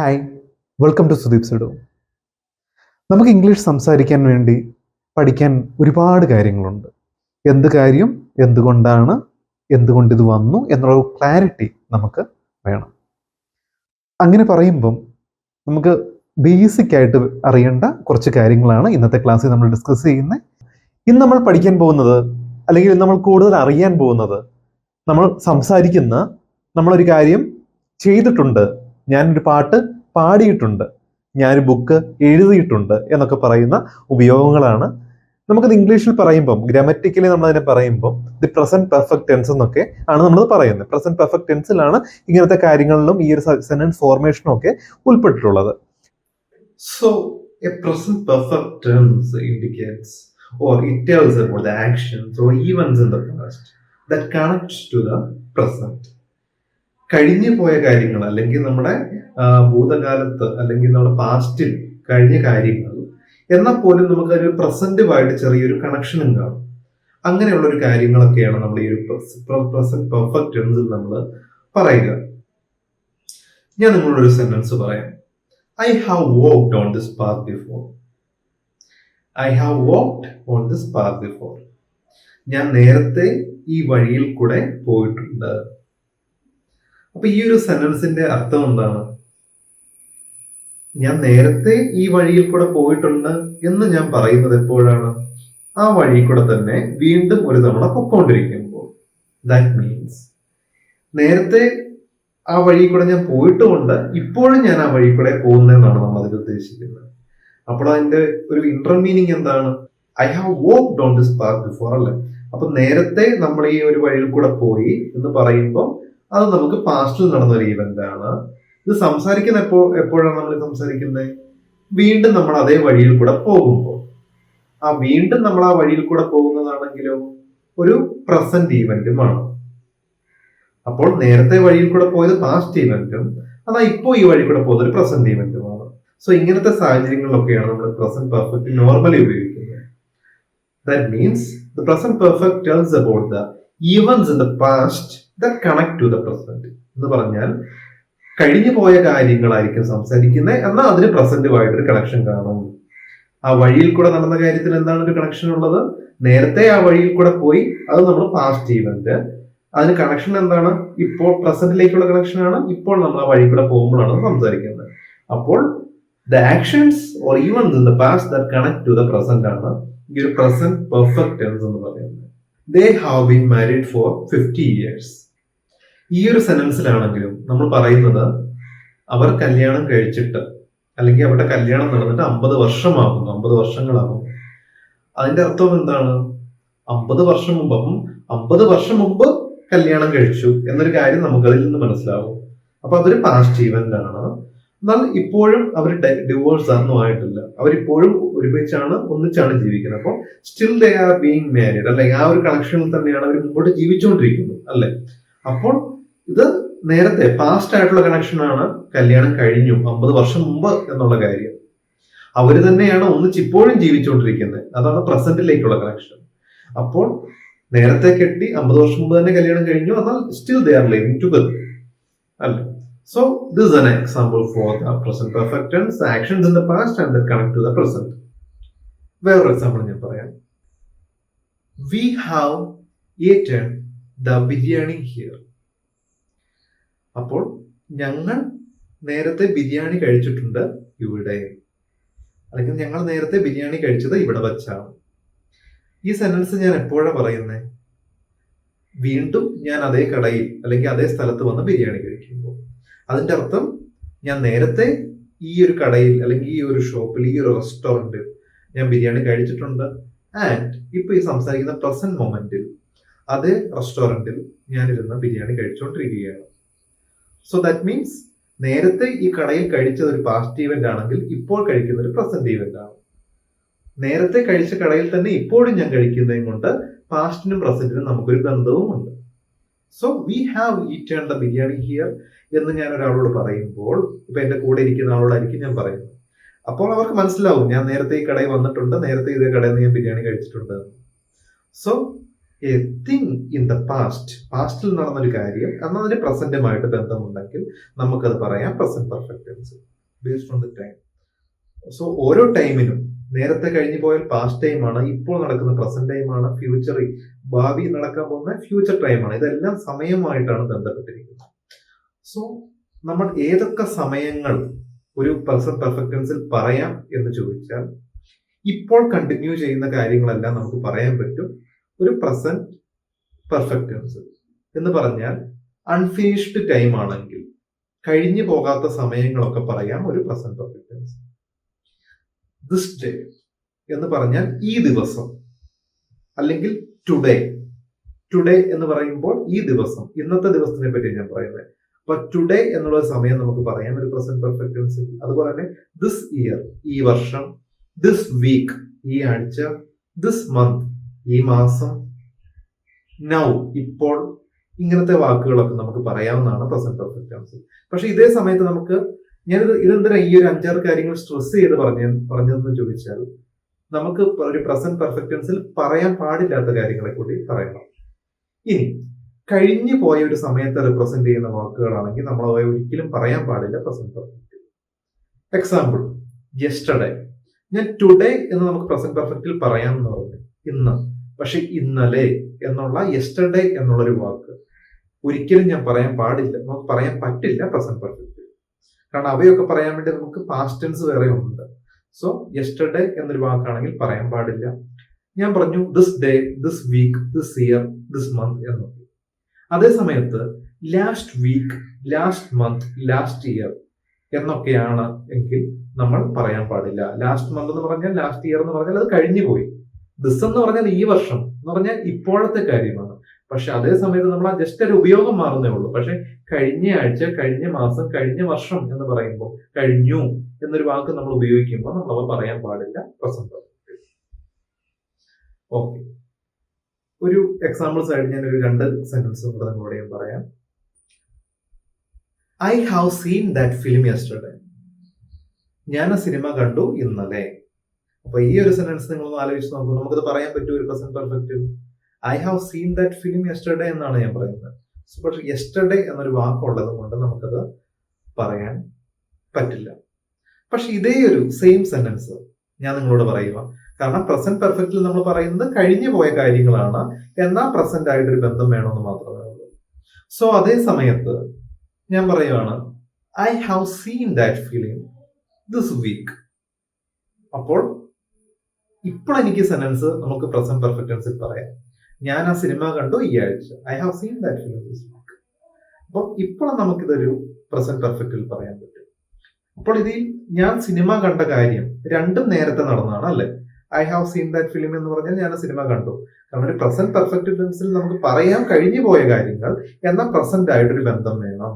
Hi welcome to Sudeep Sudu നമുക്ക് English സംസാരിക്കാൻ വേണ്ടി പഠിക്കാൻ ഒരുപാട് കാര്യങ്ങളുണ്ട്. എന്ത് കാര്യം എന്തുകൊണ്ടാണ് എന്തുകൊണ്ട് ഇത് വന്നു എന്നുള്ള ക്ലാരിറ്റി നമുക്ക് വേണം. അങ്ങനെ പറയുമ്പം നമുക്ക് ബേസിക് ആയിട്ട് അറിയേണ്ട കുറച്ച് കാര്യങ്ങളാണ് ഇന്നത്തെ ക്ലാസ്സിൽ നമ്മൾ ഡിസ്കസ് ചെയ്യുന്നത് ഇന്ന് നമ്മൾ പഠിക്കാൻ പോകുന്നത് അല്ലെങ്കിൽ നമ്മൾ കൂടുതൽ അറിയാൻ പോകുന്നത് നമ്മൾ സംസാരിക്കുന്ന നമ്മളൊരു കാര്യം ചെയ്തിട്ടുണ്ട് ഞാനൊരു പാട്ട് പാടിയിട്ടുണ്ട്. ഞാനൊരു ബുക്ക് എഴുതിയിട്ടുണ്ട് എന്നൊക്കെ പറയുന്ന ഉപയോഗങ്ങളാണ്. നമുക്കത് ഇംഗ്ലീഷിൽ പറയുമ്പം ഗ്രാമറ്റിക്കലി നമ്മൾ അതിനെ പറയുമ്പം ദി പ്രസന്റ് പെർഫെക്റ്റ് ടെൻസ് എന്നൊക്കെ ആണ് നമ്മൾ പറയുന്നത്. പ്രസന്റ് പെർഫെക്റ്റ് ടെൻസിലാണ് ഇങ്ങനത്തെ കാര്യങ്ങളിലും ഈ ഒരു സെന്റൻസ് ഫോർമേഷനും ഒക്കെ ഉൾപ്പെട്ടിട്ടുള്ളത്. So a present perfect tense indicates or it tells about the actions or events in the past that connects to the present. കഴിഞ്ഞു പോയ കാര്യങ്ങൾ അല്ലെങ്കിൽ നമ്മുടെ ഭൂതകാലത്ത് അല്ലെങ്കിൽ നമ്മുടെ പാസ്റ്റിൽ കഴിഞ്ഞ കാര്യങ്ങൾ എന്നാൽ പോലും നമുക്ക് ഒരു പ്രസന്റുമായിട്ട് ചെറിയൊരു കണക്ഷനും കാണും. അങ്ങനെയുള്ള ഒരു കാര്യങ്ങളൊക്കെയാണ് നമ്മൾ ഈ ഒരു പ്രസന്റ് പെർഫെക്റ്റ് ടെൻസിൽ നമ്മൾ പറയുക. ഞാൻ നിങ്ങളോട് ഒരു സെന്റൻസ് പറയാം. I have walked on this path before I have walked on this path before ഞാൻ നേരത്തെ ഈ വഴിയിൽ കൂടെ പോയിട്ടുണ്ട്. അപ്പൊ ഈ ഒരു സെന്റൻസിന്റെ അർത്ഥം എന്താണ്? ഞാൻ നേരത്തെ ഈ വഴിയിൽ കൂടെ പോയിട്ടുണ്ട് എന്ന് ഞാൻ പറയുന്നത് എപ്പോഴാണ്? ആ വഴി കൂടെ തന്നെ വീണ്ടും ഒരു തവണ പൊക്കോണ്ടിരിക്കുമ്പോൾ. ദാറ്റ് മീൻസ് നേരത്തെ ആ വഴി കൂടെ ഞാൻ പോയിട്ടുമുണ്ട് ഇപ്പോഴും ഞാൻ ആ വഴി കൂടെ പോകുന്നതെന്നാണ് നമ്മൾ അതിൽ ഉദ്ദേശിക്കുന്നത്. അപ്പോൾ അതിന്റെ ഒരു ഇന്റർ മീനിങ് എന്താണ്? I have walk down this path before അല്ലേ? അപ്പൊ നേരത്തെ നമ്മൾ ഈ ഒരു വഴിയിൽ കൂടെ പോയി എന്ന് പറയുമ്പോൾ അത് നമുക്ക് പാസ്റ്റിൽ നടന്ന ഒരു ഇവന്റ് ആണ്. ഇത് സംസാരിക്കുന്ന എപ്പോ എപ്പോഴാണ് നമ്മൾ സംസാരിക്കുന്നത്? വീണ്ടും നമ്മൾ അതേ വഴിയിൽ കൂടെ പോകുമ്പോൾ. ആ വീണ്ടും നമ്മൾ ആ വഴിയിൽ കൂടെ പോകുന്നതാണെങ്കിലും ഒരു പ്രസന്റ് ഈവന്റുമാണ് അപ്പോൾ നേരത്തെ വഴിയിൽ കൂടെ പോയത് പാസ്റ്റ് ഇവന്റും അതാ ഇപ്പോൾ ഈ വഴി കൂടെ പോകുന്നത് ഒരു പ്രസന്റ് ഈവന്റുമാണ് സോ ഇങ്ങനത്തെ സാഹചര്യങ്ങളിലൊക്കെയാണ് നമ്മൾ പ്രസന്റ് പെർഫെക്റ്റ് നോർമലി ഉപയോഗിക്കുന്നത്. That means the present perfect tells about the events in the past that connect to the present എന്ന് പറഞ്ഞാൽ കഴിഞ്ഞു പോയ കാര്യങ്ങളായിരിക്കും സംസാരിക്കുന്നത് എന്നാൽ അതിന് പ്രസന്റുമായിട്ടൊരു കണക്ഷൻ കാണും. ആ വഴിയിൽ കൂടെ നടന്ന കാര്യത്തിൽ എന്താണ് ഒരു കണക്ഷൻ ഉള്ളത്? നേരത്തെ ആ വഴിയിൽ കൂടെ പോയി അത് നമ്മൾ പാസ്റ്റ് ഈവന്റ് അതിന് കണക്ഷൻ എന്താണ്? ഇപ്പോൾ പ്രസന്റിലേക്കുള്ള കണക്ഷൻ ആണ്. ഇപ്പോൾ നമ്മൾ ആ വഴി കൂടെ പോകുമ്പോഴാണ് സംസാരിക്കുന്നത്. അപ്പോൾ the actions or event in the past that connect to the present ആണ് ഈ ഒരു പ്രസന്റ് പെർഫെക്റ്റ് ടെൻസ് എന്ന് പറയുന്നത്. They have been married for fifty years ഈ ഒരു സെനൻസിലാണെങ്കിലും നമ്മൾ പറയുന്നത് അവർ കല്യാണം കഴിച്ചിട്ട് അല്ലെങ്കിൽ അവരുടെ കല്യാണം നടന്നിട്ട് അമ്പത് വർഷമാകുന്നു അമ്പത് വർഷങ്ങളാകും അതിന്റെ അർത്ഥം എന്താണ്? അമ്പത് വർഷം മുമ്പ് അപ്പം അമ്പത് വർഷം മുമ്പ് കല്യാണം കഴിച്ചു എന്നൊരു കാര്യം നമുക്ക് അതിൽ നിന്ന് മനസ്സിലാവും. അപ്പൊ അതൊരു പാസ്റ്റ് ഈവന്റ് ആണ്. എന്നാൽ ഇപ്പോഴും അവർ ഡിവോഴ്സ് ഒന്നും ആയിട്ടില്ല. അവരിപ്പോഴും ഒരുമിച്ചാണ് ഒന്നിച്ചാണ് ജീവിക്കുന്നത്. അപ്പോൾ still they are being married അല്ലെ? ആ ഒരു കണക്ഷനിൽ തന്നെയാണ് അവർ മുമ്പോട്ട് ജീവിച്ചുകൊണ്ടിരിക്കുന്നത്. അല്ലെ? അപ്പോൾ ഇത് നേരത്തെ പാസ്റ്റ് ആയിട്ടുള്ള കണക്ഷനാണ് കല്യാണം കഴിഞ്ഞു അമ്പത് വർഷം മുമ്പ് എന്നുള്ള കാര്യം. അവർ തന്നെയാണ് ഒന്നിച്ച് ഇപ്പോഴും ജീവിച്ചുകൊണ്ടിരിക്കുന്നത്. അതാണ് പ്രസന്റിലേക്കുള്ള കണക്ഷൻ അപ്പോൾ നേരത്തെ കെട്ടി അമ്പത് വർഷം മുമ്പ് തന്നെ കല്യാണം കഴിഞ്ഞു എന്നാൽ still they are living together അല്ലേ? So this an example for the present perfect tense actions in the past and connect to the present വേറൊരു എക്സാമ്പിൾ ഞാൻ പറയാം. We have eaten the biryani here അപ്പോൾ ഞങ്ങൾ നേരത്തെ ബിരിയാണി കഴിച്ചിട്ടുണ്ട് ഇവിടെ. അല്ലെങ്കിൽ ഞങ്ങൾ നേരത്തെ ബിരിയാണി കഴിച്ചത് ഇവിടെ വച്ചാണ്. ഈ സെന്റൻസ് ഞാൻ എപ്പോഴാണ് പറയുന്നത് വീണ്ടും ഞാൻ അതേ കടയിൽ അല്ലെങ്കിൽ അതേ സ്ഥലത്ത് വന്ന് ബിരിയാണി കഴിക്കുമ്പോൾ. അതിന്റെ അർത്ഥം ഞാൻ നേരത്തെ ഈ ഒരു കടയിൽ അല്ലെങ്കിൽ ഈ ഒരു ഷോപ്പിൽ ഈ ഒരു റെസ്റ്റോറന്റിൽ ഞാൻ ബിരിയാണി കഴിച്ചിട്ടുണ്ട്. ആൻഡ് ഇപ്പൊ ഈ സംസാരിക്കുന്ന പ്രസന്റ് മൊമെന്റിൽ അതേ റെസ്റ്റോറന്റിൽ ഞാനിരുന്ന് ബിരിയാണി കഴിച്ചുകൊണ്ടിരിക്കുകയാണ് സോ ദാറ്റ് മീൻസ് നേരത്തെ ഈ കടയിൽ കഴിച്ചത് ഒരു പാസ്റ്റ് ഈവന്റ് ആണെങ്കിൽ ഇപ്പോൾ കഴിക്കുന്ന ഒരു പ്രസന്റ് ഈവന്റ് ആണ്. നേരത്തെ കഴിച്ച കടയിൽ തന്നെ ഇപ്പോഴും ഞാൻ കഴിക്കുന്നതും കൊണ്ട് പാസ്റ്റിനും പ്രസന്റിനും നമുക്കൊരു ബന്ധവുമുണ്ട് so we have eaten the biryani here എന്ന് ഞാൻ ഒരാളോട് പറയുമ്പോൾ ഇപ്പൊ എന്റെ കൂടെ ഇരിക്കുന്ന ആളോടായിരിക്കും ഞാൻ പറയുന്നത്. അപ്പോൾ അവർക്ക് മനസ്സിലാവും ഞാൻ നേരത്തെ ഈ കടയിൽ വന്നിട്ടുണ്ട് നേരത്തെ ഇതേ കടയിൽ നിന്ന് ഞാൻ ബിരിയാണി കഴിച്ചിട്ടുണ്ട് so a thing in the past പാസ്റ്റിൽ നടന്നൊരു കാര്യം എന്നതിന് പ്രസന്റുമായിട്ട് ബന്ധമുണ്ടെങ്കിൽ നമുക്കത് പറയാം present perfect tense based on the time so ഓരോ ടൈമിനും നേരത്തെ കഴിഞ്ഞു പോയാൽ പാസ്റ്റ് ടൈമാണ് ഇപ്പോൾ നടക്കുന്ന പ്രസന്റ് ടൈമാണ് ഫ്യൂച്ചർ ഭാവി നടക്കാൻ പോകുന്ന ഫ്യൂച്ചർ ടൈമാണ് ഇതെല്ലാം സമയമായിട്ടാണ് ബന്ധപ്പെട്ടിരിക്കുന്നത്. സോ നമ്മൾ ഏതൊക്കെ സമയങ്ങൾ ഒരു പ്രസന്റ് പെർഫെക്റ്റൻസിൽ പറയാം എന്ന് ചോദിച്ചാൽ ഇപ്പോൾ കണ്ടിന്യൂ ചെയ്യുന്ന കാര്യങ്ങളെല്ലാം നമുക്ക് പറയാൻ പറ്റും. ഒരു പ്രസന്റ് പെർഫെക്റ്റ് ടെൻസ് എന്ന് പറഞ്ഞാൽ അൺഫിനിഷ്ഡ് ടൈം ആണെങ്കിൽ കഴിഞ്ഞു പോകാത്ത സമയങ്ങളൊക്കെ പറയാം ഒരു present perfect tense this day എന്ന് പറഞ്ഞാൽ ഈ ദിവസം അല്ലെങ്കിൽ ടുഡേ ടുഡേ എന്ന് പറയുമ്പോൾ ഈ ദിവസം ഇന്നത്തെ ദിവസത്തിനെ പറ്റി ഞാൻ പറയുന്നത്. അപ്പൊ ടുഡേ എന്നുള്ള സമയം നമുക്ക് പറയാം ഒരു പ്രസന്റ് പെർഫെക്റ്റ് ടെൻസിൽ അതുപോലെ തന്നെ ദിസ് ഇയർ ഈ വർഷം ദിസ് വീക്ക് ഈ ആഴ്ച ദിസ് മന്ത് ഈ മാസം നൗ ഇപ്പോൾ ഇങ്ങനത്തെ വാക്കുകളൊക്കെ നമുക്ക് പറയാവുന്നതാണ് പ്രസന്റ് പെർഫെക്റ്റ് ടെൻസ് പക്ഷെ ഇതേ സമയത്ത് നമുക്ക് ഞാനിത് ഇതെന്തിനാ ഈ ഒരു അഞ്ചാറ് കാര്യങ്ങൾ സ്ട്രെസ് ചെയ്ത് പറഞ്ഞ പറഞ്ഞതെന്ന് ചോദിച്ചാൽ നമുക്ക് ഒരു പ്രസന്റ് പെർഫെക്റ്റ് ടെൻസിൽ പറയാൻ പാടില്ലാത്ത കാര്യങ്ങളെ കൂടി പറയണം. ഇനി കഴിഞ്ഞു പോയ ഒരു സമയത്ത് റിപ്രസെന്റ് ചെയ്യുന്ന വാക്കുകളാണെങ്കിൽ നമ്മൾ അവ ഒരിക്കലും പറയാൻ പാടില്ല പ്രസന്റ് പെർഫെക്റ്റ് എക്സാമ്പിൾ യെസ്റ്റർഡേ ഞാൻ ടുഡേ എന്ന് നമുക്ക് പ്രസന്റ് പെർഫെക്റ്റിൽ പറയാമെന്ന് പറഞ്ഞു. ഇന്ന്. പക്ഷെ ഇന്നലെ എന്നുള്ള യെസ്റ്റർഡേ എന്നുള്ള ഒരു വാക്ക് ഒരിക്കലും ഞാൻ പറയാൻ പാടില്ല. നമുക്ക് പറയാൻ പറ്റില്ല പ്രസന്റ് പെർഫെക്റ്റ് കാരണം അവയൊക്കെ പറയാൻ വേണ്ടി നമുക്ക് പാസ്റ്റ് ടെൻസ് വേറെ ഉണ്ട്. സോ യെസ്റ്റർഡേ എന്നൊരു വാക്കാണെങ്കിൽ പറയാൻ പാടില്ല. ഞാൻ പറഞ്ഞു this day this week this year this month എന്നൊക്കെ. അതേ സമയത്ത് last week last month last year എന്നൊക്കെയാണ് എങ്കിൽ നമ്മൾ പറയാൻ പാടില്ല. ലാസ്റ്റ് മന്ത് എന്ന് പറഞ്ഞാൽ ലാസ്റ്റ് ഇയർ എന്ന് പറഞ്ഞാൽ അത് കഴിഞ്ഞു പോയി ദിസ് എന്ന് പറഞ്ഞാൽ ഈ വർഷം എന്ന് പറഞ്ഞാൽ ഇപ്പോഴത്തെ കാര്യമാണ്. പക്ഷെ അതേ സമയത്ത് നമ്മൾ ആ ജസ്റ്റ് ഒരു ഉപയോഗം മാറുന്നേ ഉള്ളൂ. പക്ഷെ കഴിഞ്ഞ ആഴ്ച കഴിഞ്ഞ മാസം കഴിഞ്ഞ വർഷം എന്ന് പറയുമ്പോൾ കഴിഞ്ഞു എന്നൊരു വാക്ക് നമ്മൾ ഉപയോഗിക്കുമ്പോൾ നമ്മൾ അവ പറയാൻ പാടില്ല. പ്രസന്റ് ഓക്കെ ഒരു എക്സാമ്പിൾസ് ആയിട്ട് ഞാൻ ഒരു രണ്ട് സെന്റൻസ് കൂടെ നിങ്ങളോട് ഞാൻ പറയാം. I have seen that film yesterday ഞാൻ ആ സിനിമ കണ്ടു ഇന്നലെ. അപ്പൊ ഈ ഒരു സെന്റൻസ് നിങ്ങൾ ആലോചിച്ച് നോക്കൂ. നമുക്കത് പറയാൻ പറ്റും present perfect I have seen that film yesterday എന്നാണ് ഞാൻ പറയുന്നത്. പക്ഷെ യെസ്റ്റർഡേ എന്നൊരു വാക്കുള്ളത് കൊണ്ട് നമുക്കത് പറയാൻ പറ്റില്ല. പക്ഷെ ഇതേ ഒരു സെയിം സെന്റൻസ് ഞാൻ നിങ്ങളോട് പറയുക കാരണം പ്രസന്റ് പെർഫെക്റ്റിൽ നമ്മൾ പറയുന്നത് കഴിഞ്ഞു പോയ കാര്യങ്ങളാണ്. എന്നാൽ പ്രസന്റ് ആയിട്ട് ഒരു ബന്ധം വേണമെന്ന് മാത്രമേ ഉള്ളൂ. സോ അതേ സമയത്ത് ഞാൻ പറയുവാണ് I have seen that feeling this week അപ്പോൾ ഇപ്പോൾ എനിക്ക് സെന്റൻസ് നമുക്ക് പ്രസന്റ് പെർഫെക്റ്റ് ടെൻസിൽ പറയാം. ഞാൻ ആ സിനിമ കണ്ടു ഈ ആഴ്ച. I have seen that film this week അപ്പോൾ ഇപ്പോൾ നമുക്കിതൊരു പ്രസന്റ് പെർഫെക്റ്റിൽ പറയാൻ പറ്റും. അപ്പോൾ ഇതിൽ ഞാൻ സിനിമ കണ്ട കാര്യം രണ്ടും നേരത്തെ നടന്നതാണ് അല്ലെ? I have seen that film എന്ന് പറഞ്ഞാൽ ഞാൻ സിനിമ കണ്ടു. കാരണം ഒരു പ്രസന്റ് പെർഫെക്റ്റ് ടെൻസിൽ നമുക്ക് പറയാൻ കഴിഞ്ഞു പോയ കാര്യങ്ങൾ എന്നാൽ പ്രസന്റ് ആയിട്ടൊരു ബന്ധം വേണം.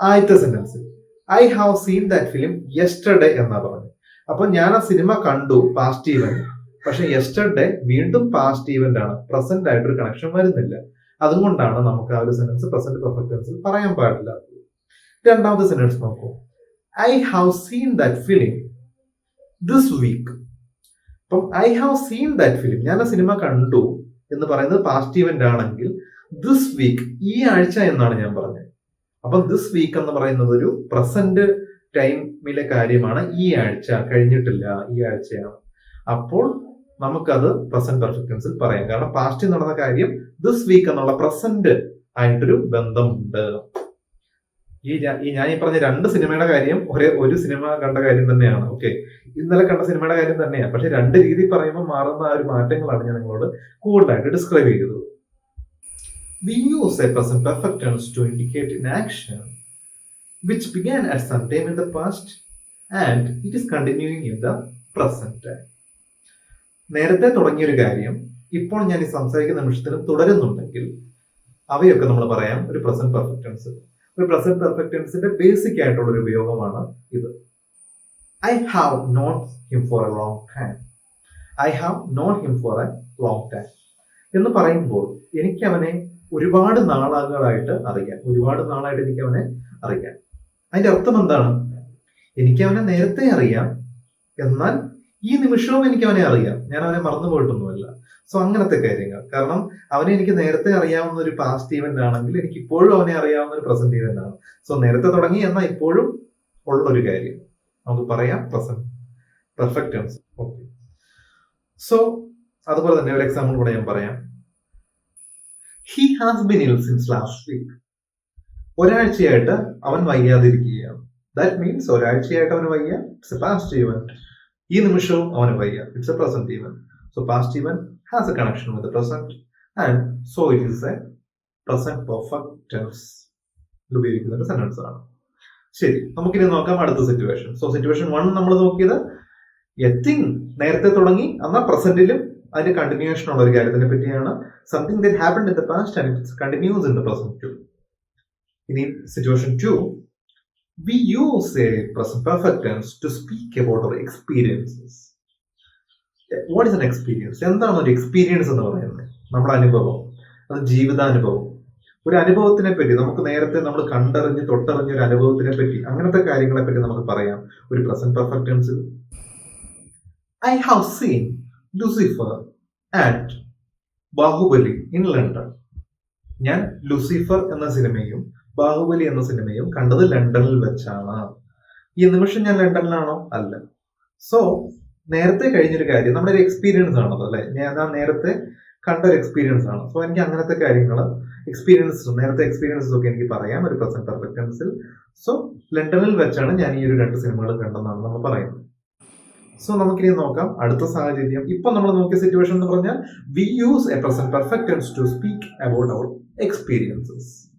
ആദ്യത്തെ സെന്റൻസിൽ I have seen that film yesterday എന്നാ പറഞ്ഞു അപ്പൊ ഞാൻ ആ സിനിമ കണ്ടു പാസ്റ്റ് ഈവന്റ് പക്ഷെ യെസ്റ്റർഡേ വീണ്ടും പാസ്റ്റ് ഈവന്റ് ആണ്. പ്രസന്റ് ആയിട്ടൊരു കണക്ഷൻ വരുന്നില്ല. അതുകൊണ്ടാണ് നമുക്ക് ആ ഒരു സെന്റൻസ് പ്രസന്റ് പെർഫെക്റ്റ് ടെൻസിൽ പറയാൻ പാടില്ല. രണ്ടാമത്തെ സെന്റൻസ് നോക്കൂ. I have seen that film this week അപ്പം I have seen that film ഞാൻ ആ സിനിമ കണ്ടു എന്ന് പറയുന്നത് പാസ്റ്റ് ഈവന്റ് ആണെങ്കിൽ ദിസ് വീക്ക് ഈ ആഴ്ച എന്നാണ് ഞാൻ പറഞ്ഞത്. അപ്പം ദിസ് വീക്ക് എന്ന് പറയുന്നത് ഒരു പ്രസന്റ് ടൈമിലെ കാര്യമാണ് ഈ ആഴ്ച കഴിഞ്ഞിട്ടില്ല ഈ ആഴ്ചയാണ്. അപ്പോൾ നമുക്കത് പ്രസന്റ് പെർഫെക്റ്റ് ടെൻസിൽ പറയാം. കാരണം പാസ്റ്റിൽ നടന്ന കാര്യം ദിസ് വീക്ക് എന്നുള്ള പ്രസന്റ് ആയിട്ടൊരു ബന്ധമുണ്ട്. ഈ ഞാൻ ഈ പറഞ്ഞ രണ്ട് സിനിമയുടെ കാര്യം ഒരേ ഒരു സിനിമ കണ്ട കാര്യം തന്നെയാണ്. ഓക്കെ ഇന്നലെ കണ്ട സിനിമയുടെ കാര്യം തന്നെയാണ് പക്ഷെ രണ്ട് രീതി പറയുമ്പോൾ മാറുന്ന ആ ഒരു മാറ്റങ്ങളാണ് ഞാൻ നിങ്ങളോട് കൂടുതലായിട്ട് ഡിസ്ക്രൈബ് ചെയ്തത് we use a perfect tense indicate an action which began at some time in the past and it is continuing in the present. time. നേരത്തെ തുടങ്ങിയൊരു കാര്യം ഇപ്പോൾ ഞാൻ ഈ സംസാരിക്കുന്ന നിമിഷത്തിന് തുടരുന്നുണ്ടെങ്കിൽ അവയൊക്കെ നമ്മൾ പറയാം ഒരു പ്രസന്റ് പെർഫെക്റ്റ് ടെൻസ് ഒരു പ്രസന്റ് പെർഫെക്റ്റ് ടെൻസിന്റെ ബേസിക് ആയിട്ടുള്ള ഒരു ഉപയോഗമാണ് ഇത്. I have not him for a long time I have not him for a long time എന്ന് പറയുമ്പോൾ എനിക്ക് അവനെ ഒരുപാട് നാളുകളായിട്ട് അറിയാം. ഒരുപാട് നാളായിട്ട് എനിക്ക് അവനെ അറിയാം. അതിന്റെ അർത്ഥം എന്താണ്? എനിക്ക് അവനെ നേരത്തെ അറിയാം. എന്നാൽ ഈ നിമിഷവും എനിക്ക് അവനെ അറിയാം. ഞാൻ അവനെ മറന്നു പോയിട്ടൊന്നുമല്ല. സോ അങ്ങനത്തെ കാര്യങ്ങൾ. കാരണം അവനെ എനിക്ക് നേരത്തെ അറിയാവുന്ന ഒരു പാസ്റ്റ് ഈവന്റ് ആണെങ്കിൽ എനിക്ക് ഇപ്പോഴും അവനെ അറിയാവുന്ന ഒരു പ്രസന്റ് ഈവന്റ് ആണ്. സോ നേരത്തെ തുടങ്ങി എന്നാൽ ഇപ്പോഴും ഉള്ളൊരു കാര്യം. നമുക്ക് പറയാം present perfect tense okay so അതുപോലെ തന്നെ ഒരു എക്സാമ്പിൾ കൂടെ ഞാൻ പറയാം. He has been ill since last week ഒരാഴ്ചയായിട്ട് അവൻ വയ്യാതിരിക്കുകയാണ്. ദാറ്റ് മീൻസ് ഒരാഴ്ചയായിട്ട് അവന് വയ്യ. ഇറ്റ്സ് എ പാസ്റ്റ് ഈവൻ ഈ നിമിഷവും അവന് വയ്യ. It's a present event so past event has a connection with present and so it is a present perfect tense ഉപയോഗിക്കുന്ന ഒരു സെന്റൻസ് ആണ്. ശരി നമുക്കിനി നോക്കാം അടുത്ത സിറ്റുവേഷൻ സോ സിറ്റുവേഷൻ വൺ നമ്മൾ നോക്കിയത് എത്തിങ് നേരത്തെ തുടങ്ങി എന്നാൽ പ്രസന്റിലും അതിന്റെ കണ്ടിന്യൂഷൻ ഉള്ള ഒരു കാര്യത്തിനെ പറ്റിയാണ്. Something that happen in the past and it's continues in the present too ഇനി situation two we use a present perfect tense to speak about our experiences what is an experience എന്താണ് ഒരു experience എന്ന് പറയുന്നത്? നമ്മുടെ അനുഭവം. അത് ജീവിതാനുഭവം. ഒരു അനുഭവത്തിനെ പറ്റി നമുക്ക് നേരത്തെ നമ്മൾ കണ്ടറിഞ്ഞ് തൊട്ടറിഞ്ഞ ഒരു അനുഭവത്തിനെ പറ്റി അങ്ങനത്തെ കാര്യങ്ങളെ പറ്റി നമുക്ക് പറയാം. ഒരു present perfect ടെൻസിൽ I have seen Lucifer at Baahubali in London ഞാൻ ലൂസിഫർ എന്ന സിനിമയും ബാഹുബലി എന്ന സിനിമയും കണ്ടത് ലണ്ടനിൽ വെച്ചാണ്. ഈ നിമിഷം ഞാൻ ലണ്ടനിലാണോ? അല്ല. സോ നേരത്തെ കഴിഞ്ഞൊരു കാര്യം നമ്മുടെ ഒരു എക്സ്പീരിയൻസ് ആണത് അല്ലെ? ഞാൻ നേരത്തെ കണ്ട ഒരു എക്സ്പീരിയൻസ് ആണ്. സോ എനിക്ക് അങ്ങനത്തെ കാര്യങ്ങൾ എക്സ്പീരിയൻസ് നേരത്തെ എക്സ്പീരിയൻസസ് ഒക്കെ എനിക്ക് പറയാം. ഒരു പ്രസന്റ് പെർഫെക്റ്റൻസിൽ സോ ലണ്ടനിൽ വെച്ചാണ് ഞാൻ ഈ ഒരു രണ്ട് സിനിമകൾ കണ്ടെന്നാണ് നമ്മൾ പറയുന്നത്. സോ നമുക്കിനി നോക്കാം. അടുത്ത സാഹചര്യം. ഇപ്പൊ നമ്മൾ നോക്കിയ സിറ്റുവേഷൻ എന്ന് പറഞ്ഞാൽ we use a present perfect tense to speak about our experiences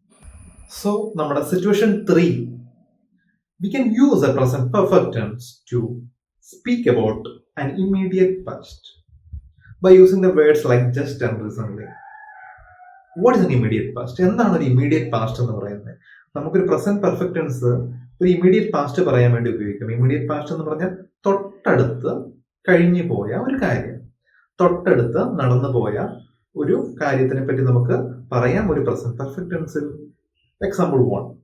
so നമ്മുടെ situation three we can use a present perfect tense to speak about an immediate past by using the words like just and recently what is an immediate past എന്താണ് ഒരു immediate past എന്ന് പറയുന്നത്? നമുക്കൊരു present perfect tense ഒരു immediate past പറയാൻ വേണ്ടി ഉപയോഗിക്കാം. Immediate past എന്ന് പറഞ്ഞാൽ തൊട്ടടുത്ത് കഴിഞ്ഞു പോയ ഒരു കാര്യം. തൊട്ടടുത്ത് നടന്നു പോയ ഒരു കാര്യത്തിനെ പറ്റി നമുക്ക് പറയാം. ഒരു പ്രസന്റ് പെർഫെക്റ്റ് ടെൻസിൽ example one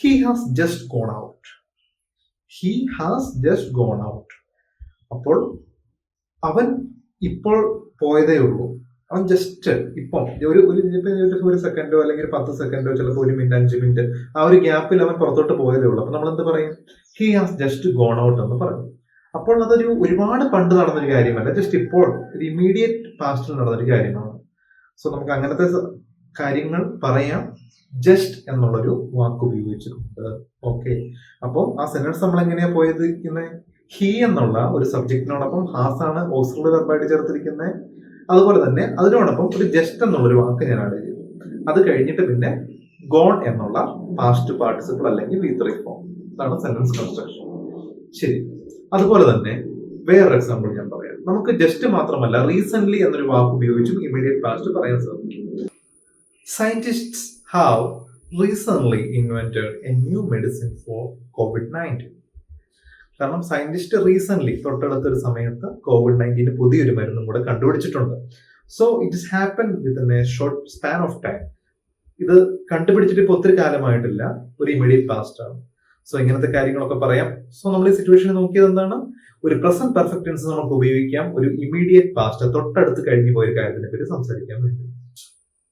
he has just gone out he has just gone out അപ്പോൾ അവൻ ഇപ്പോൾ പോയതേ ഉള്ളൂ. അവൻ ജസ്റ്റ് ഇപ്പം ഒരു ഒരു ഒരു- സെക്കൻഡോ അല്ലെങ്കിൽ ഒരു പത്ത് സെക്കൻഡോ ചിലപ്പോൾ ഒരു മിനിറ്റ് അഞ്ച് മിനിറ്റ് ആ ഒരു ഗ്യാപ്പിൽ അവൻ പുറത്തോട്ട് പോയതേ ഉള്ളൂ. അപ്പൊ നമ്മൾ എന്ത് പറയും? He has just gone out എന്ന് പറയും. അപ്പോൾ അതൊരു ഒരുപാട് പണ്ട് നടന്നൊരു കാര്യമല്ല. ജസ്റ്റ് ഇപ്പോൾ ഒരു ഇമ്മീഡിയറ്റ് പാസ്റ്റിൽ നടന്നൊരു കാര്യമാണ്. സോ നമുക്ക് അങ്ങനത്തെ കാര്യങ്ങൾ പറയാം. ജസ്റ്റ് എന്നുള്ളൊരു വാക്ക് ഉപയോഗിച്ചിട്ടുണ്ട്. ഓക്കെ അപ്പോൾ ആ സെന്റൻസ് നമ്മൾ എങ്ങനെയാ പോയത് ഹി എന്നുള്ള ഒരു സബ്ജക്റ്റിനോടൊപ്പം ഹാസ് ആണ് ഓക്സിലറി വെർബായിട്ട് ചേർത്തിരിക്കുന്നത് അതുപോലെ തന്നെ അതിനോടൊപ്പം ഒരു ജസ്റ്റ് എന്നുള്ളൊരു വാക്ക് ഞാൻ ആഡ് ചെയ്തു അത് കഴിഞ്ഞിട്ട് പിന്നെ ഗോൺ എന്നുള്ള പാസ്റ്റ് പാർട്ടിസിപ്പിൾ അല്ലെങ്കിൽ വീത്രി ത്രീ ഫോം ഇതാണ് സെന്റൻസ് കൺസ്ട്രക്ഷൻ ശരി. അതുപോലെ തന്നെ വേറൊരു എക്സാമ്പിൾ ഞാൻ പറയാം. നമുക്ക് ജസ്റ്റ് മാത്രമല്ല റീസെന്റ് എന്നൊരു വാക്ക് ഉപയോഗിച്ചും ഇമീഡിയറ്റ് പാസ്റ്റ് പറയാൻ സാധിക്കും. Scientists have recently invented a new medicine for Covid nineteen കാരണം സയന്റിസ്റ്റ് റീസെന്റ് തൊട്ടടുത്തൊരു സമയത്ത് കോവിഡ് നയന്റീന് പുതിയൊരു മരുന്നും കൂടെ കണ്ടുപിടിച്ചിട്ടുണ്ട്. So it is happen with a short span of time ഇത് കണ്ടുപിടിച്ചിട്ട് ഇപ്പോൾ ഒത്തിരി കാലമായിട്ടില്ല. ഒരു ഇമീഡിയറ്റ് പാസ്റ്റ് ആണ്. സോ ഇങ്ങനത്തെ കാര്യങ്ങളൊക്കെ പറയാം. സോ നമ്മൾ ഈ സിറ്റുവേഷനിൽ നോക്കിയത് എന്താണ്? ഒരു പ്രസന്റ് പെർഫെക്റ്റ് നമുക്ക് ഉപയോഗിക്കാം. ഒരു ഇമീഡിയറ്റ് പാസ്റ്റ് തൊട്ടടുത്ത് കഴിഞ്ഞു പോയ കാര്യത്തിനെ പറ്റി സംസാരിക്കാൻ വേണ്ടി.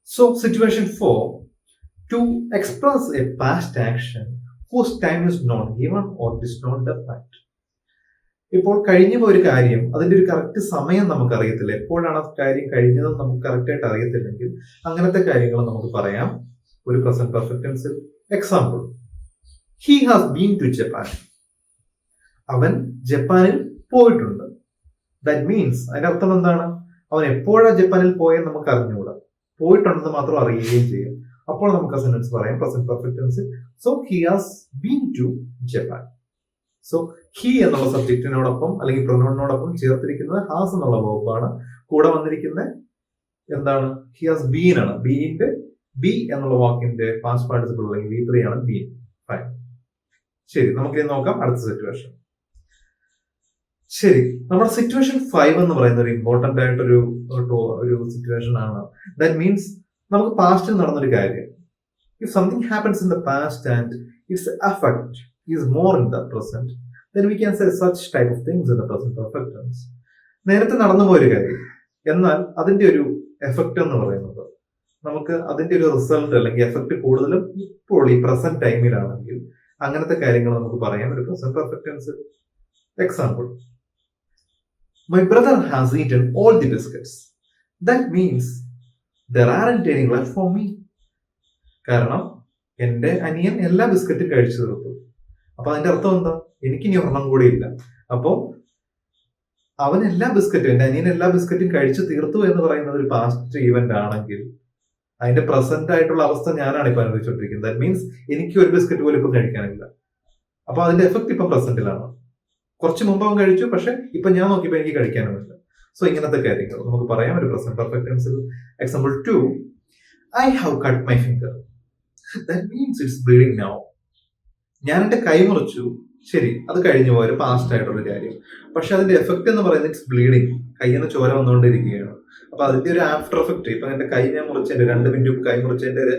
So situation four to express a past action whose time is not given or is not defined ഇപ്പോൾ കഴിഞ്ഞ ഒരു കാര്യം അതിന്റെ ഒരു കറക്റ്റ് സമയം നമുക്ക് അറിയത്തില്ല എപ്പോഴാണ് ആ കാര്യം കഴിഞ്ഞതെന്ന് നമുക്ക് കറക്റ്റ് ആയിട്ട് അറിയത്തില്ലെങ്കിൽ അങ്ങനത്തെ കാര്യങ്ങൾ നമുക്ക് പറയാം. ഒരു present പെർഫെക്റ്റൻസിൽ example he has been to Japan അവൻ ജപ്പാനിൽ പോയിട്ടുണ്ട്. ദാറ്റ് മീൻസ് അതിന്റെ അർത്ഥം എന്താണ്? അവൻ എപ്പോഴാണ് ജപ്പാനിൽ പോയെന്ന് നമുക്ക് അറിഞ്ഞുകൂടാ പോയിട്ടുണ്ടെന്ന് മാത്രം അറിയുകയും ചെയ്യും. അപ്പോൾ നമുക്ക് ആ സെന്റൻസ് പറയാം. Present perfect tense so he has been to Japan so he എന്നുള്ള സബ്ജക്റ്റിനോടൊപ്പം അല്ലെങ്കിൽ പ്രൊനോണിനോടൊപ്പം ചേർത്തിരിക്കുന്നത് ഹാസ് എന്നുള്ള വകുപ്പാണ്. കൂടെ വന്നിരിക്കുന്നത് എന്താണ്? ഹി ഹാസ് ബീൻ ആണ്. ബീന്റെ ബി എന്നുള്ള വാക്കിന്റെ പാസ്റ്റ് പാർട്ടിസിപ്പിൾ അല്ലെങ്കിൽ ബി ത്രീ ആണ്. ബീൻ ഫൈൻ ശരി നമുക്ക് ഇനി നോക്കാം. അടുത്ത സിറ്റുവേഷൻ ശരി. നമ്മുടെ സിറ്റുവേഷൻ ഫൈവ് എന്ന് പറയുന്ന ഒരു ഇമ്പോർട്ടന്റ് ആയിട്ടൊരു ഒരു- സിറ്റുവേഷൻ ആണ്. ദാറ്റ് മീൻസ് നമുക്ക് പാസ്റ്റിൽ നടന്നൊരു കാര്യം. If something happens in the past and it's effect is more in the present then we can say such type of things in the present tense. നേരത്തെ നടന്നു പോയൊരു കാര്യം. എന്നാൽ അതിന്റെ ഒരു എഫക്റ്റ് എന്ന് പറയുന്നത് നമുക്ക് അതിന്റെ ഒരു റിസൾട്ട് അല്ലെങ്കിൽ എഫക്റ്റ് കൂടുതലും ഇപ്പോൾ ഈ പ്രസന്റ് ടൈമിലാണെങ്കിൽ അങ്ങനത്തെ കാര്യങ്ങൾ നമുക്ക് പറയാം ഒരു present perfect tense example my brother has eaten all the biscuits that means there are any left for me കാരണം എന്റെ അനിയൻ എല്ലാ ബിസ്ക്കറ്റും കഴിച്ചു തീർത്തു. അപ്പൊ അതിന്റെ അർത്ഥം എന്താ? എനിക്ക് ഇനി ഒരെണ്ണം കൂടി ഇല്ല. അപ്പോ അവൻ എല്ലാ ബിസ്ക്കറ്റും എന്റെ അനിയൻ എല്ലാ ബിസ്ക്കറ്റും കഴിച്ചു തീർത്തു എന്ന് പറയുന്നത് ഒരു പാസ്റ്റ് ഈവന്റ് ആണെങ്കിൽ അതിന്റെ പ്രസന്റ് ആയിട്ടുള്ള അവസ്ഥ ഞാനാണ് ഇപ്പൊ അനുഭവിച്ചുകൊണ്ടിരിക്കുന്നത് ദാറ്റ് മീൻസ് എനിക്ക് ഒരു ബിസ്ക്കറ്റ് പോലും ഇപ്പം കഴിക്കാനില്ല. അപ്പൊ അതിന്റെ എഫക്ട് ഇപ്പം പ്രസന്റിലാണ് കുറച്ച് മുമ്പ് അവൻ കഴിച്ചു പക്ഷെ ഇപ്പൊ ഞാൻ നോക്കിയപ്പോ എനിക്ക് കഴിക്കാനും പറ്റില്ല. സോ ഇങ്ങനത്തെ കാര്യങ്ങൾ. നമുക്ക് പറയാം ഒരു പ്രസന്റ് പെർഫെക്റ്റ് ടെൻസിൽ example two I have cut my finger that means it's bleeding now ഞാൻ എന്റെ കൈ മുറിച്ചു. ശരി അത് കഴിഞ്ഞു പോയ പാസ്റ്റ് ആയിട്ടുള്ള കാര്യം. പക്ഷെ അതിന്റെ എഫക്റ്റ് എന്ന് പറയുന്നത് ഇറ്റ്സ് ബ്ലീഡിങ് കയ്യിൽ നിന്ന് ചോര വന്നുകൊണ്ടിരിക്കുകയാണ്. അപ്പൊ അതിന്റെ ഒരു ആഫ്റ്റർ എഫക്റ്റ് ഇപ്പൊ എന്റെ കൈ ഞാൻ മുറിച്ചതിന്റെ രണ്ട് മിനിറ്റ് കൈ മുറിച്ചതിന്റെ ഒരു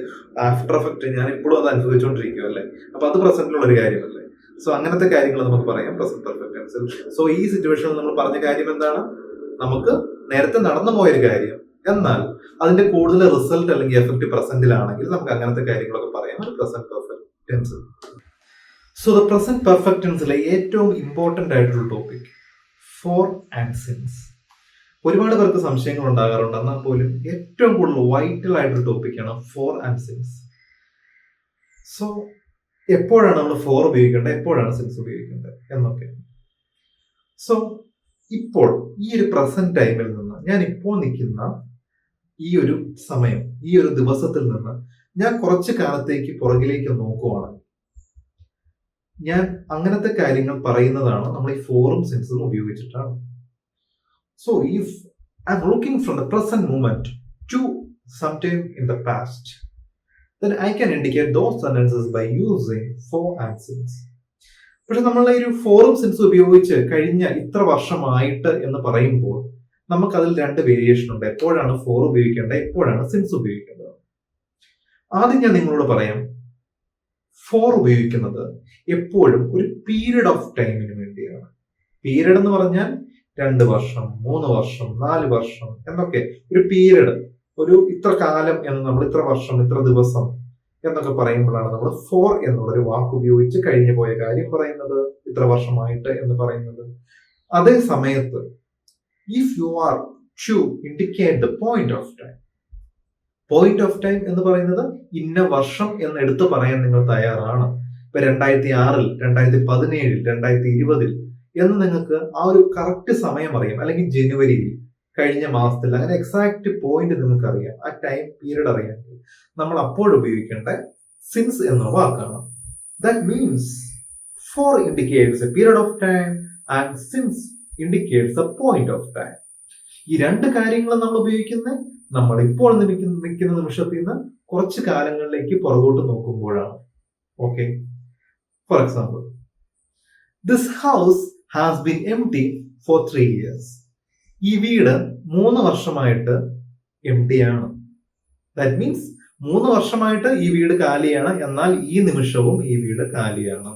ആഫ്റ്റർ എഫക്റ്റ് ഞാൻ ഇപ്പോഴും അത് അനുഭവിച്ചുകൊണ്ടിരിക്കുകയല്ലേ അപ്പൊ അത് പ്രസന്റിലുള്ള ഒരു കാര്യമല്ലേ. സോ അങ്ങനത്തെ കാര്യങ്ങൾ നമുക്ക് പറയാം. പ്രസന്റ് പെർഫെക്റ്റ് സോ ഈ സിറ്റുവേഷനിൽ നമ്മൾ പറഞ്ഞ കാര്യം എന്താണ്? നമുക്ക് നേരത്തെ നടന്നു പോയൊരു കാര്യം. എന്നാൽ അതിന്റെ കൂടുതൽ റിസൾട്ട് അല്ലെങ്കിൽ എഫക്റ്റ് പ്രസന്റിലാണെങ്കിൽ നമുക്ക് അങ്ങനത്തെ കാര്യങ്ങളൊക്കെ പറയാം. ഒരു present perfect tense so the present perfect ടെൻസിലെ ഏറ്റവും ഇമ്പോർട്ടന്റ് ആയിട്ടുള്ള ടോപ്പിക് ഫോർ ആൻഡ് സിൻസ് ഒരുപാട് പേർക്ക് സംശയങ്ങൾ ഉണ്ടാകാറുണ്ട്. എന്നാൽ പോലും ഏറ്റവും കൂടുതൽ വൈറ്റൽ ആയിട്ടൊരു ടോപ്പിക്കാണ് ഫോർ ആൻഡ് സിൻസ് സോ എപ്പോഴാണ് നമ്മൾ ഫോർ ഉപയോഗിക്കേണ്ടത്? എപ്പോഴാണ് സിക്സ് ഉപയോഗിക്കേണ്ടത്? എന്നൊക്കെ. സോ ഇപ്പോൾ ഈ ഒരു പ്രസന്റ് ടൈമിൽ നിന്ന് ഞാൻ ഇപ്പോൾ നിൽക്കുന്ന ഈ ഒരു സമയം ഈ ഒരു ദിവസത്തിൽ നിന്ന് ഞാൻ കുറച്ച് കാലത്തേക്ക് പുറകിലേക്ക് നോക്കുവാണെങ്കിൽ ഞാൻ അങ്ങനത്തെ കാര്യങ്ങൾ പറയുന്നതാണ് നമ്മൾ ഈ ഫോറും സെൻസും ഉപയോഗിച്ചിട്ടാണ് സോ ഈ I am looking from the present moment to some time in the past then I can indicate those sentences by using four since. പക്ഷെ നമ്മൾ ഈ ഒരു ഫോറും സെൻസ് ഉപയോഗിച്ച് കഴിഞ്ഞ ഇത്ര വർഷമായിട്ട് എന്ന് പറയുമ്പോൾ നമുക്ക് അതിൽ രണ്ട് വേരിയേഷൻ ഉണ്ട്. എപ്പോഴാണ് ഫോർ ഉപയോഗിക്കേണ്ടത്? എപ്പോഴാണ് സിൻസ് ഉപയോഗിക്കേണ്ടത്? ആദ്യം ഞാൻ നിങ്ങളോട് പറയാം. ഫോർ ഉപയോഗിക്കുന്നത് എപ്പോഴും ഒരു പീരീഡ് ഓഫ് ടൈമിന് വേണ്ടിയാണ്. പീരീഡ് എന്ന് പറഞ്ഞാൽ രണ്ട് വർഷം മൂന്ന് വർഷം നാല് വർഷം എന്നൊക്കെ ഒരു പീരീഡ് ഒരു ഇത്ര കാലം എന്ന് നമ്മൾ ഇത്ര വർഷം ഇത്ര ദിവസം എന്നൊക്കെ പറയുമ്പോഴാണ് നമ്മൾ ഫോർ എന്നുള്ളൊരു വാക്ക് ഉപയോഗിച്ച് കഴിഞ്ഞു പോയ കാര്യം പറയുന്നത് ഇത്ര വർഷമായിട്ട് എന്ന് പറയുന്നത്. അതേ സമയത്ത് if you are to indicate the point of time point of time എന്ന് പറയുന്നത് ഇന്ന വർഷം എന്ന് എടുത്തു പറയാൻ നിങ്ങൾ തയ്യാറാണ്. ഇപ്പൊ രണ്ടായിരത്തി ആറിൽ രണ്ടായിരത്തി പതിനേഴിൽ രണ്ടായിരത്തി ഇരുപതിൽ എന്ന് നിങ്ങൾക്ക് ആ ഒരു കറക്റ്റ് സമയം അറിയാം. അല്ലെങ്കിൽ ജനുവരിയിൽ കഴിഞ്ഞ മാസത്തിൽ അങ്ങനെ എക്സാക്ട് പോയിന്റ് നിങ്ങൾക്ക് അറിയാം ആ ടൈം പീരീഡ് അറിയാമെങ്കിൽ നമ്മൾ അപ്പോൾ ഉപയോഗിക്കേണ്ട സിൻസ് എന്ന വാക്കാണ് that means for indicates a period of time and since indicates a point of time ഈ രണ്ട് കാര്യങ്ങളും നമ്മൾ ഉപയോഗിക്കുന്നത് നമ്മൾ ഇപ്പോൾ നിൽക്കുന്ന നിമിഷത്തിൽ നിന്ന് കുറച്ച് കാലങ്ങളിലേക്ക് പുറകോട്ട് നോക്കുമ്പോഴാണ്. Okay for example this house has been M for three years ഈ വീട് മൂന്ന് വർഷമായിട്ട് എം ടി ആണ്. ദാറ്റ് മീൻസ് മൂന്ന് വർഷമായിട്ട് ഈ വീട് കാലിയാണ്. എന്നാൽ ഈ നിമിഷവും ഈ വീട് കാലിയാണ്.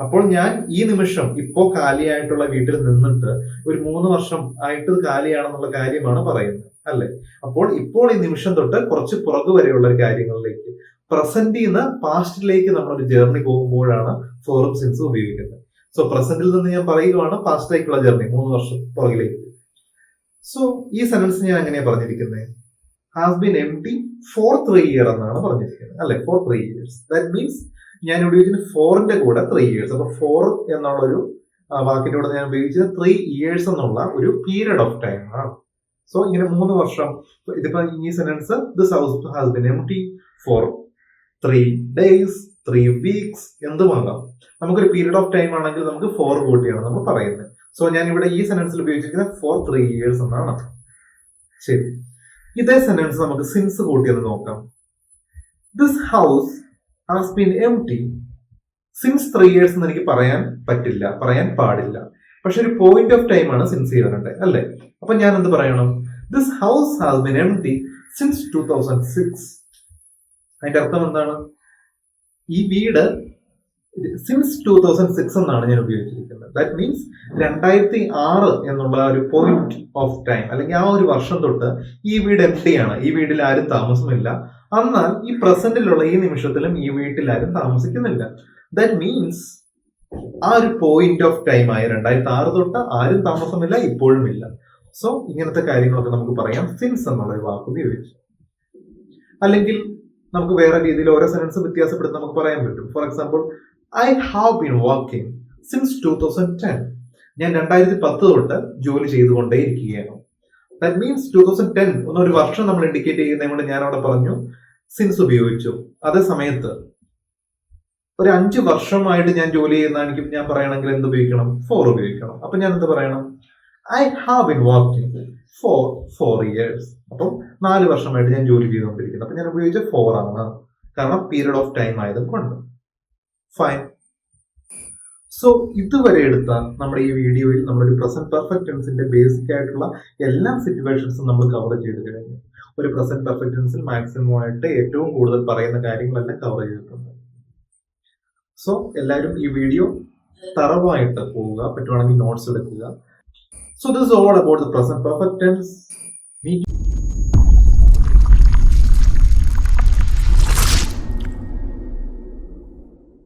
അപ്പോൾ ഞാൻ ഈ നിമിഷം ഇപ്പോ കാലിയായിട്ടുള്ള വീട്ടിൽ നിന്നിട്ട് ഒരു മൂന്ന് വർഷം ആയിട്ട് കാലിയാണെന്നുള്ള കാര്യമാണ് പറയുന്നത് അല്ലെ? അപ്പോൾ ഇപ്പോൾ ഈ നിമിഷം തൊട്ട് കുറച്ച് പുറകു വരെയുള്ള കാര്യങ്ങളിലേക്ക് പ്രസന്റിൽ നിന്ന് പാസ്റ്റിലേക്ക് നമ്മളൊരു ജേർണി പോകുമ്പോഴാണ് ഫോറം സെൻസ് ഉപയോഗിക്കുന്നത്. സോ പ്രസന്റിൽ നിന്ന് ഞാൻ പറയുകയാണ് പാസ്റ്റിലേക്കുള്ള ജേർണി മൂന്ന് വർഷം പുറകിലേക്ക്. സോ ഈ സെന്റൻസ് ഞാൻ എങ്ങനെയാണ് പറഞ്ഞിരിക്കുന്നത് has been empty for three year എന്നാണ് പറഞ്ഞിരിക്കുന്നത് അല്ലെ? For three years that means ഞാൻ ഉപയോഗിക്കുന്ന ഫോറിന്റെ കൂടെ ത്രീ ഇയേഴ്സ് അപ്പൊ ഫോർ എന്നുള്ളൊരു വാക്കിന്റെ കൂടെ ഞാൻ ഉപയോഗിച്ചത് ത്രീ ഇയേഴ്സ് എന്നുള്ള ഒരു പീരീഡ് ഓഫ് ടൈം ആണ്. സോ ഇങ്ങനെ മൂന്ന് വർഷം. ഇതിപ്പോ ഈ sentence this house has been empty for three days three weeks എന്തുമാകാം നമുക്കൊരു പീരീഡ് ഓഫ് ടൈം ആണെങ്കിൽ നമുക്ക് ഫോർ കൂട്ടിയാണ് നമ്മൾ പറയുന്നത്. സോ ഞാൻ ഇവിടെ ഈ സെന്റൻസിൽ ഉപയോഗിച്ചിരിക്കുന്നത് ഫോർ ത്രീ ഇയേഴ്സ് എന്നാണ് ശരി. ഇതേ സെന്റൻസ് നമുക്ക് സിൻസ് കൂട്ടിയെന്ന് നോക്കാം. This house has been empty since three years എന്ന് എനിക്ക് പറയാൻ പറ്റില്ല പറയാൻ പാടില്ല. പക്ഷെ ഒരു പോയിന്റ് ഓഫ് ടൈം ആണ് സിൻസ് ചെയ്തിട്ടുണ്ട് അല്ലേ? അപ്പൊ ഞാൻ എന്ത് പറയണം? This house has been empty since two thousand six അതിന്റെ അർത്ഥം എന്താണ്? ഈ വീട് സിൻസ് ടൂ തൗസൻഡ് സിക്സ് എന്നാണ് ഞാൻ ഉപയോഗിച്ചിരിക്കുന്നത്. ദാറ്റ് മീൻസ് രണ്ടായിരത്തി ആറ് എന്നുള്ള ഒരു പോയിന്റ് ഓഫ് ടൈം അല്ലെങ്കിൽ ആ ഒരു വർഷം തൊട്ട് ഈ വീട് എം ആണ്. ഈ വീട്ടിൽ ആരും താമസമില്ല. എന്നാൽ ഈ പ്രസന്റിലുള്ള ഈ നിമിഷത്തിലും ഈ വീട്ടിൽ ആരും താമസിക്കുന്നില്ല. ദാറ്റ് മീൻസ് ആ ഒരു പോയിന്റ് ഓഫ് ടൈം ആയ രണ്ടായിരത്തി ആറ് തൊട്ട് ആരും താമസമില്ല ഇപ്പോഴും ഇല്ല. സോ ഇങ്ങനത്തെ കാര്യങ്ങളൊക്കെ നമുക്ക് പറയാം. സിൻസ് എന്നുള്ള വാക്ക് ഉപയോഗിച്ചു. അല്ലെങ്കിൽ നമുക്ക് വേറെ രീതിയിൽ ഓരോ സെൻസ് വ്യത്യാസപ്പെടുത്തി നമുക്ക് പറയാൻ പറ്റും. For example I have been working since two thousand ten ഞാൻ രണ്ടായിരത്തി പത്ത് തൊട്ട് ജോലി ചെയ്തുകൊണ്ടേയിരിക്കുകയാണ്. That means two thousand ten എന്നൊരു വർഷം നമ്മൾ ഇൻഡിക്കേറ്റ് ചെയ്യുന്നത് കൊണ്ട് ഞാൻ അവിടെ പറഞ്ഞു സിൻസ് ഉപയോഗിച്ചു. അതേ സമയത്ത് ഒരു അഞ്ച് വർഷമായിട്ട് ഞാൻ ജോലി ചെയ്യുന്ന എനിക്ക് ഞാൻ പറയണമെങ്കിൽ എന്ത് ഉപയോഗിക്കണം? ഫോർ ഉപയോഗിക്കണം. അപ്പൊ ഞാൻ എന്ത് പറയണം? I have been working for four years അപ്പം നാല് വർഷമായിട്ട് ഞാൻ ജോലി ചെയ്തുകൊണ്ടിരിക്കുന്നു. അപ്പൊ ഞാൻ ഉപയോഗിച്ച ഫോർ ആണ്. കാരണം പീരീഡ് ഓഫ് ടൈം ആയത് കൊണ്ട്. ഫൈൻ സോ ഇതുവരെ എടുത്ത നമ്മുടെ ഈ വീഡിയോയിൽ നമ്മളൊരു പ്രസന്റ് പെർഫെക്റ്റ് ടെൻസിന്റെ ബേസിക് ആയിട്ടുള്ള എല്ലാ സിറ്റുവേഷൻസും നമ്മൾ കവർ ചെയ്ത് കഴിഞ്ഞു. ഒരു പ്രസന്റ് പെർഫെക്റ്റ് ടെൻസിൽ മാക്സിമം ആയിട്ട് ഏറ്റവും കൂടുതൽ പറയുന്ന കാര്യങ്ങളെല്ലാം കവർ ചെയ്തിട്ടുണ്ട്. സോ എല്ലാവരും ഈ വീഡിയോ തറവായിട്ട് പോവുക. പറ്റുവാണെങ്കിൽ നോട്ട്സ് എടുക്കുക. So this is all about the present perfect tense.